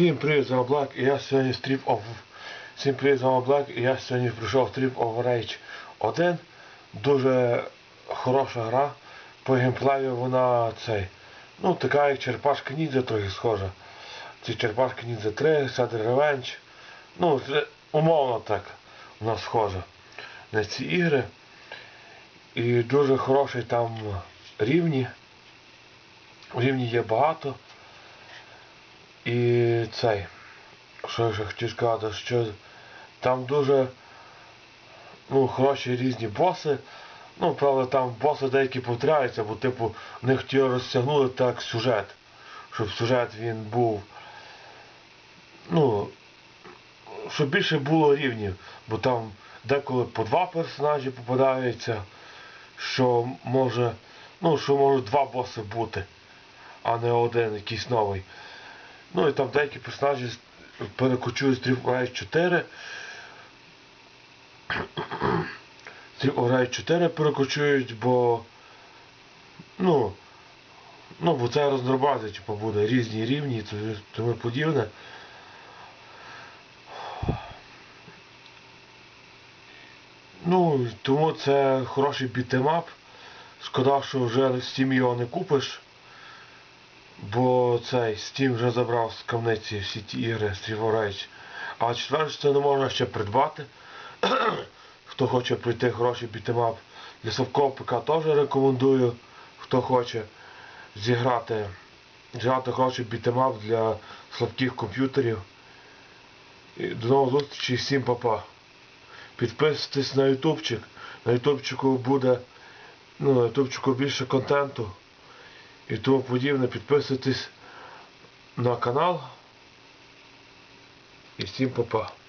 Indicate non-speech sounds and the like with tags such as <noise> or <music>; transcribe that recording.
Всім привіт, з вами Black, і я сьогодні стріп of... Всім привіт, з вами Black, і я сьогодні прийшов стріп of Rage 1. Дуже хороша гра. По геймплею вона цей. Ну, така як черепашка ніндзя трохи схожа. Це черепашка ніндзя 3, Sad Revenge. Ну, умовно так вона схожа на ці ігри. І дуже хороший там рівні. Рівні є багато. І цей. Що я ще хотів сказати, що там дуже ну, хороші різні боси. Ну, правда, там боси деякі повторяються, бо типу не хотіли розтягнули так сюжет. Щоб сюжет він був. Ну, щоб більше було рівнів. Бо там деколи по два персонажі попадаються, що може. Ну, що можуть два боси бути, а не один якийсь новий. Ну і там деякі персонажі перекочують з Street 4. Street 4 перекочують, бо. Ну. Ну, бо це роздробази, типу, буде різні рівні і тому- подібне. Ну, тому це хороший бітемап. Шкода, що вже Steam його не купиш. Бо цей Steam вже забрав з камниці всі ті ігри Street Rage. А четверте не можна ще придбати. <clears throat> Хто хоче пройти хороший бітемап. Для слабкого ПК теж рекомендую. Хто хоче зіграти, зіграти хороший бітемап для слабких комп'ютерів. І До нових зустрічей, всім па-па. Підписуйтесь на ютубчик. На ютубчику буде ну, на ютубчику більше контенту і тому подібне. Підписуйтесь на канал. І всім па-па.